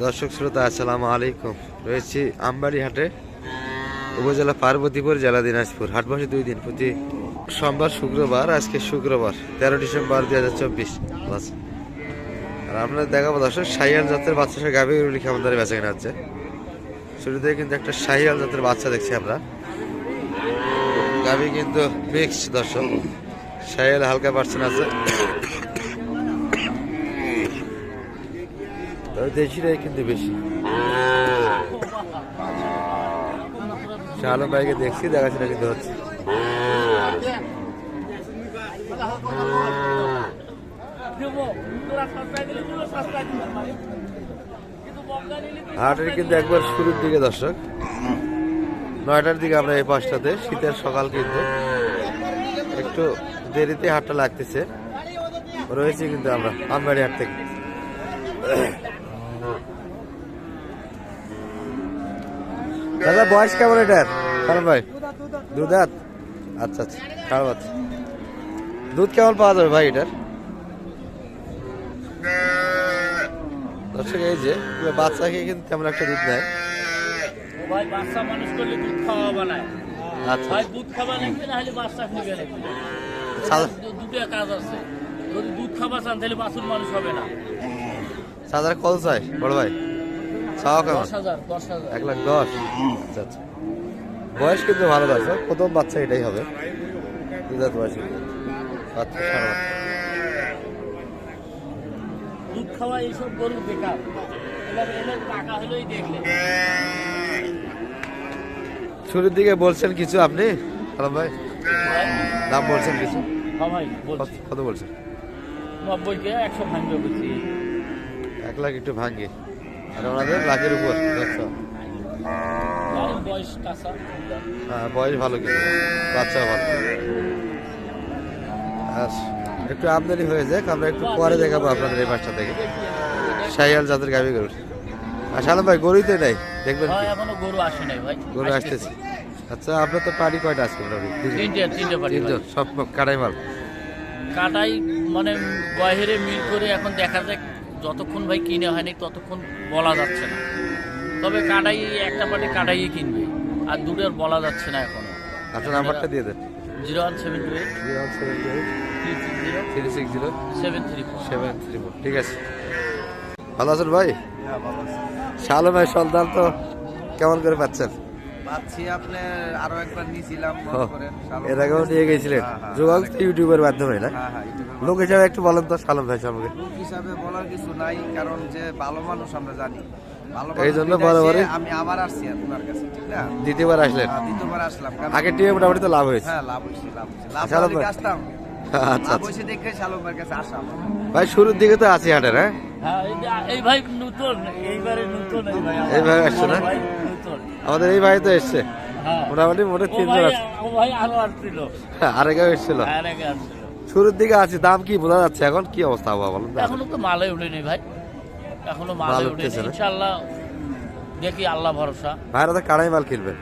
দর্শক শ্রোতা, আসসালামু আলাইকুম। রয়েছি আমবাড়ি হাটে উপজেলা পার্বতীপুর, জেলা দিনাজপুর। হাট বসে দুই দিন, প্রতি সোমবার, শুক্রবার, আজকে শুক্রবার, তেরো ডিসেম্বর দুই হাজার চব্বিশ। আর আপনাদের দেখাবো দর্শক, শাহিয়াল জাতের বাচ্চা সে গাভী গরুলি কেমন ধরে বেচা কেনা হচ্ছে। শুরুতে কিন্তু একটা শাহিয়াল জাতের বাচ্চা দেখছি আমরা। গাভী কিন্তু মিক্সড দর্শক। শাহিয়াল হালকা পার্সেন্ট আছে। দেশিরাই কিন্তু বেশি। শালম ভাইকে দেখছি দেখাশোনা কিন্তু হচ্ছে। হাটের কিন্তু একবার শুরুর দিকে দর্শক। নয়টার দিকে আমরা এই পাঁচটাতে, শীতের সকাল কিন্তু। একটু দেরিতে হাটটা লাগতেছে। রয়েছে কিন্তু আমরা আমবাড়ি হাট থেকে। দাদা বয়স কেমন এটার? কারণ ভাই? দুধাত? আচ্ছা আচ্ছা দুধ কেমন পাওয়া যাবে ভাই এটার? দর্শক এই যে পুরো বাচ্চা খেয়ে কিন্তু তেমন একটা দুধ নেয়। ভাই বাচ্চা মানুষ করলে দুধ খাওয়া বানায় আচ্ছা। ভাই দুধ খাওয়া লাগবে না হলে বাচ্চা নিবে লাগবে সাদা- দু- দুটো কাজ আছে। যদি দুধ খাবার চান তাহলে বাছুর মানুষ হবে না। সাদার কত চাই বড় ভাই। কেমন? এক লাখ দশ? আচ্ছা আচ্ছা। বয়স কিন্তু ভালো দর্শক প্রথম বাচ্চা এটাই হবে। দুধাত বয়স বাচ্চা দুধ খাওয়া এইসব গরু বেকার। টাকা হলেই দেখলে। শুরুর দিকে বলছেন কিছু আপনি? ভাই। দাম বলছেন কিছু? হ্যাঁ কত- বলছেন? নব্বই একশো ভাঙবে এক লাখ একটু ভাঙ্গে আর ওনাদের লাখের উপর কাঁচা। হ্যাঁ বয়স ভালো কিন্তু বাচ্চা ভালো। একটু আমদানি হয়ে যাক আমরা একটু পরে দেখাবো আপনাদের এই পাঁচটা থেকে শাহিয়াল জাতের গাভি গরু। আর সালাম ভাই গরুই তো নাই? দেখবেন গরু আসে নাই ভাই। গরু আসতেছে। আচ্ছা আপনার তো পাড়ি কয়টা আজকে তিনজন সব কাটাই মাল। কাটাই মানে গহেরে মিল করে এখন দেখা যায় যতক্ষণ ভাই কিনে হয়নি ততক্ষণ বলা যাচ্ছে না। তবে কাটাই একটা পার্টি কাটাইয়ে কিনবে আর দুটোর বলা যাচ্ছে না এখন। আপনার নাম্বারটা দিয়ে দেন। Zero one seven two eight. Zero one seven two eight three zero three six zero. Seven three four. Seven three four ঠিক আছে। ভালো আছেন ভাই? শালো ভাই সন্তান তো কেমন করে পাচ্ছেন? আপনার আরও একবার নিয়েছিলাম এর আগেও নিয়ে গেছিলেন। হ্যাঁ, হ্যাঁ, যোগাযোগ ইউটিউবের মাধ্যমে না? হ্যাঁ হ্যাঁ লোক হিসাবে একটু বলেন তো সালাম ভাই সম্পর্কে। লোক হিসাবে বলার কিছু নাই কারণ যে ভালো মানুষ আমরা জানি। ভালো এই জন্য বরাবরই- আমি আবার আসছি আপনার কাছে ঠিক না? দ্বিতীয়বার আসলেন? হ্যাঁ, দ্বিতীয়বার আসলাম টিমে মোটামুটি তো লাভ হয়েছে। হ্যাঁ লাভ হয়েছে লাভ হয়েছে। লাভ শালম ভাই। আসতাম। আচ্ছা লাভ আচ্ছা। কাছে আসা ভাই শুরুর দিকে তো আছি হাটের হ্যাঁ? হ্যাঁ এই ভাই নতুন এইবারে নতুন এই ভাই। এই ভাই আসছে না? আমাদের এই ভাই তো এসছে। হ্যাঁ। মোটামুটি মোটে তিনজন আছে। ও ভাই আরও আসছিল। আরেকেও এসেছিল। শুরুর দিকে আছি দাম কি বোঝা যাচ্ছে এখন? কি অবস্থা আবহাওয়া বলেন? এখনও তো মালে উঠেনি ভাই। এখনও মাল ইনশাআল্লাহ দেখি আল্লাহ ভরসা। ভাইরা তো কাড়াই মাল কিনবেন?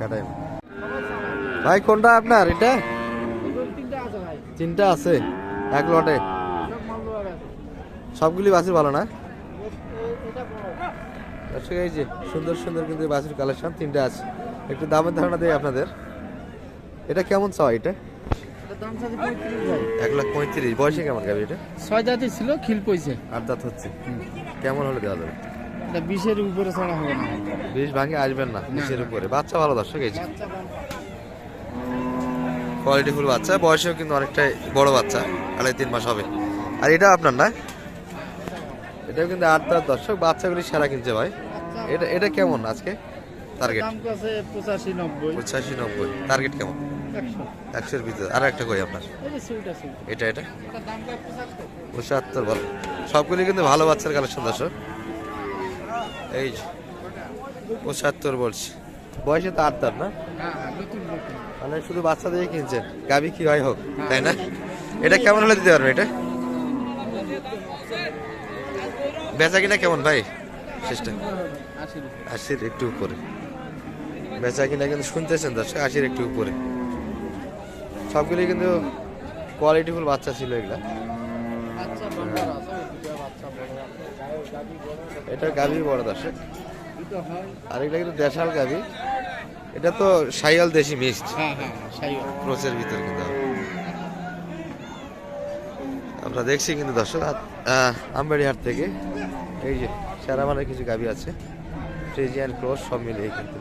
কাড়াই মাল। ভাই কোনটা আপনার? এটা? তিনটা আছে এক লটে। সবগুলি বাসি ভালো না? দর্শক এই যে সুন্দর সুন্দর কিন্তু বাছুর কালেকশন তিনটা আছে। একটু দামের ধারণা দেই আপনাদের। এটা কেমন চাও এটা? এক লাখ পঁয়ত্রিশ। বয়সে কেমন গাবি এটা? ছয় জাতি ছিল খিল পয়সে আট দাঁত হচ্ছে। কেমন হলে দেওয়া যাবে বিশের উপরে ছাড়া হবে না। বিষ ভাঙে আসবেন না বিশের উপরে। বাচ্চা ভালো দর্শক এই যে। বাচ্চা বয়সেও কিন্তু অনেকটাই বড় বাচ্চা আড়াই তিন মাস হবে। আর এটা আপনার না? এটাও কিন্তু আট দর্শক বাচ্চাগুলি সেরা কিনছে ভাই। এটা এটা কেমন আজকে? টার্গেট দাম আছে পঁচাশি নব্বই। পঁচাশি নব্বই। টার্গেট কেমন? একশো। একশোর ভিতরে। আর একটা কই আপনার? এটা এটা? দাম কয় পঁচাত্তর? পঁচাত্তর ভালো। সবগুলি কিন্তু ভালো বাচ্চার কালেকশন দর্শক। এই পঁচাত্তর বলছি। বয়সে তো আট দাঁত না? হ্যাঁ হ্যাঁ, মানে শুধু বাচ্চা দিয়ে কিনছেন। গাবি কি হয় হোক তাই না? এটা কেমন হলে দিতে পারবে এটা? বেচা কিনা কেমন ভাই? আশি আশির একটু উপরে। বেচা কিনা কিন্তু শুনতেছেন দর্শক আশির একটু উপরে। সবগুলি কিন্তু কোয়ালিটিফুল বাচ্চা ছিল এগুলা। এটা গাভী বড় দর্শক। আর এটা কিন্তু দেশাল গাভী। এটা তো সাইয়াল দেশি মিক্সড। হ্যাঁ হ্যাঁ ক্রোচের ভিতর কিন্তু। আমরা দেখছি কিন্তু দর্শক আমবাড়ি হাট থেকে। এই যে সারা মানে কিছু গাভী আছে। ফ্রিজিয়ান ক্রস সব মিলিয়ে কিন্তু।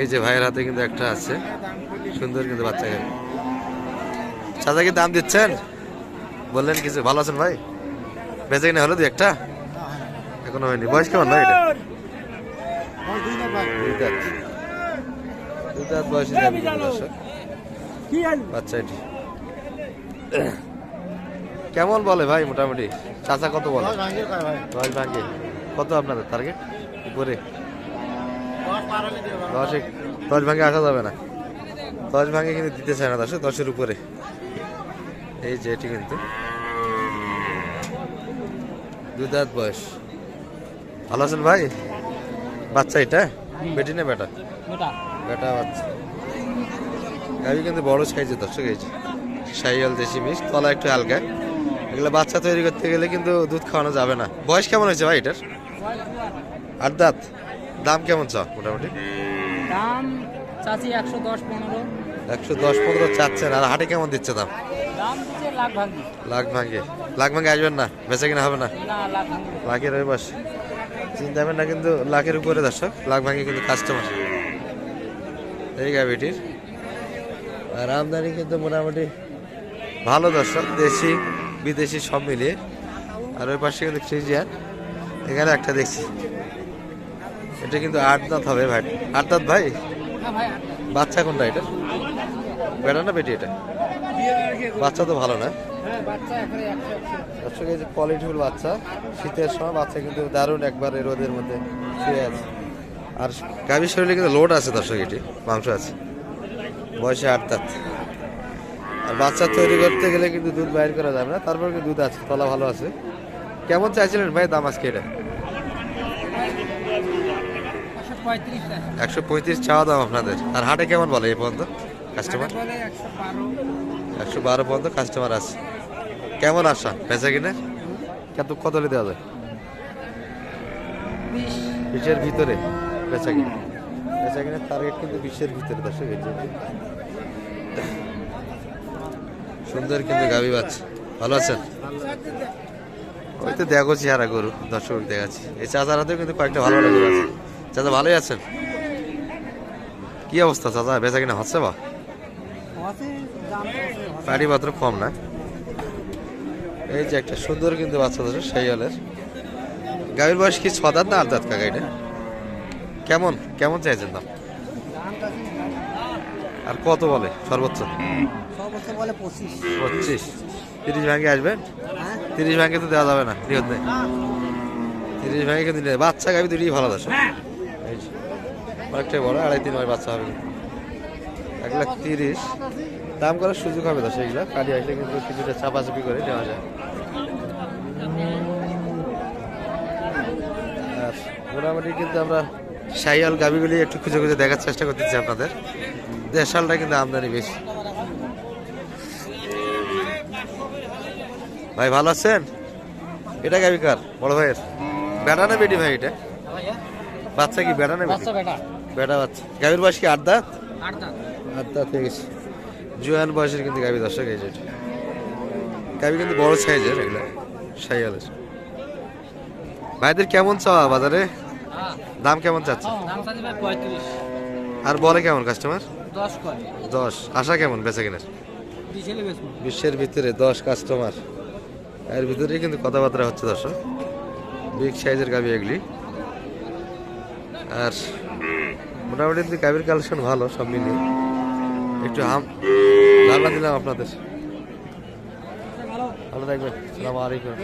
এই যে ভাইয়ের হাতে কিন্তু একটা আছে সুন্দর কিন্তু বাচ্চা গাভী চাচা কি দাম দিচ্ছেন? বললেন কিছু ভালো আছেন ভাই? বেঁচে কিনে হলো দু একটা? এখনও হয়নি। বয়স কেমন ভাই এটা? দুই দাঁত। দুই দাঁত বয়সে এটি। কেমন বলে ভাই মোটামুটি? চাচা কত বলে? দশ ভাঙে কত আপনাদের টার্গেট উপরে? দশ দশ ভাঙে আসা যাবে না। দশ ভাঙে কিন্তু দিতে চায় না দর্শক দশের উপরে। এই যে এটি কিন্তু। দুই দাঁত বয়স। ভালো আছেন ভাই? বাচ্চা এটা? বেটি না বেটা। বেটা বাচ্চা। গাড়ি কিন্তু বড় সাইজের দর্শক এই যে সাইয়াল দেশি মিস তলা একটু হালকা। এগুলো বাচ্চা তৈরি করতে গেলে কিন্তু দুধ খাওয়ানো যাবে না। বয়স কেমন হয়েছে ভাই এটার? আট দাঁত? দাম কেমন চাও মোটামুটি? দাম চাচি একশো দশ পনেরো। একশো দশ পনেরো চাচ্ছেন আর হাটে কেমন দিচ্ছে দাম? লাখ ভাঙি লাখ ভাঙ্গে। লাখ ভাঙ্গে আসবেন না? বেচা কিনা হবে না? না লাখ ভাঙি লাখের ওই পাশে চিন্তা না কিন্তু লাখের উপরে দর্শক। লাখ ভাঙে কিন্তু কাস্টমার এই গাভিটির আর আমদানি কিন্তু মোটামুটি ভালো দর্শক, দেশি, বিদেশি সব মিলিয়ে। আর ওই পাশে কিন্তু ফ্রিজিয়ান, এখানে একটা দেখছি। এটা কিন্তু আট দাঁত হবে ভাই। আট দাঁত ভাই? বাচ্চা কোনটা এটা? বেটা না বেটি এটা? বাচ্চা তো ভালো না। যে কোয়ালিটিফুল বাচ্চা, শীতের সময় বাচ্চা কিন্তু দারুণ একবারে রোদের মধ্যে শুয়ে আছে। আর গাভীর শরীরে কিন্তু লোড আছে দর্শক, এটি, মাংস আছে। বয়সে আট দাঁত। আর বাচ্চা তৈরি করতে গেলে কিন্তু দুধ বাইর করা যাবে না তারপর কিন্তু দুধ আছে তলা ভালো আছে। কেমন চাইছিলেন ভাই দাম আজকে এটা? একশো পঁয়ত্রিশ চাওয়া দাম আপনাদের। আর হাটে কেমন বলে এই পর্যন্ত কাস্টমার একশো বারো পর্যন্ত কাস্টমার আছে। কেমন আসা বেচা কিনে? কত কত দেওয়া যায়? বিশ। বিশের ভিতরে বেচা কিনে। কিনে টার্গেট কিন্তু বিশ্বের ভিতরে, দর্শক। সুন্দর কিন্তু গাবি বাচ্চা। ভালো আছেন? ওই তো দেখো চেহারা গরু, দর্শক দেখাচ্ছি। এই চাচার হাতেও কিন্তু কয়েকটা ভালো ভালো গরু আছে। চাচা, ভালোই আছেন? কি অবস্থা চাচা? বেচা কিনা হচ্ছে বা? পাটি মাত্র কম না? এই যে একটা সুন্দর কিন্তু বাচ্চা দর্শক সেই হলের। গাভীর বয়স কি ছ দাঁত না আট দাঁত কাকা এটা? কেমন কেমন চাইছেন দাম? আর কত বলে সর্বোচ্চ? পঁচিশ। তিরিশ ভাঙে আসবেন হ্যাঁ। তিরিশ ভাঙে তো দেওয়া যাবে না নিয়ত নেই। তিরিশ ভাঙে কিন্তু। বাচ্চা গাভী দুটোই ভালো দর্শক এই অনেকটাই বড় আড়াই তিন মাস বাচ্চা হবে। এক লাখ তিরিশ। দাম করার সুযোগ হবে দর্শক এগুলো কালি আসলে কিন্তু কিছুটা চাপাচাপি করে নেওয়া যায়। আর মোটামুটি কিন্তু আমরা শাহিয়াল গাভিগুলি একটু খুঁজে খুঁজে দেখার চেষ্টা করতেছি আপনাদের। দেশালটা কিন্তু আমদানি বেশি। ভাই ভালো আছেন? এটা গাভি কার? বড় ভাইয়ের? বেটা না বেটি ভাই এটা? বাচ্চা কি বেটা না বেটি? বাচ্চা গাভির বয়স কি আট দাঁত? আট দাঁত। হয়ে গেছে জুয়ান বয়সের কিন্তু গাভি দর্শক এই যে এটা। গাভি কিন্তু বড় সাইজের এগুলো শাহিয়ালের ভাইদের কেমন চাওয়া বাজারে? দাম কেমন চাচ্ছে? পঁয়ত্রিশ। আর বলে কেমন কাস্টমার দশ আশা কেমন বেচা কেনার? বিশ্বের ভিতরে দশ কাস্টমার এর ভিতরেই কিন্তু কথাবার্তা হচ্ছে দর্শক। বিগ সাইজের গাবি এগুলি। আর মোটামুটি কিন্তু গাবির কালেকশন ভালো সব মিলিয়ে। একটু হাম ধারণা দিলাম আপনাদের। ভালো থাকবেন। সালাম আলাইকুম।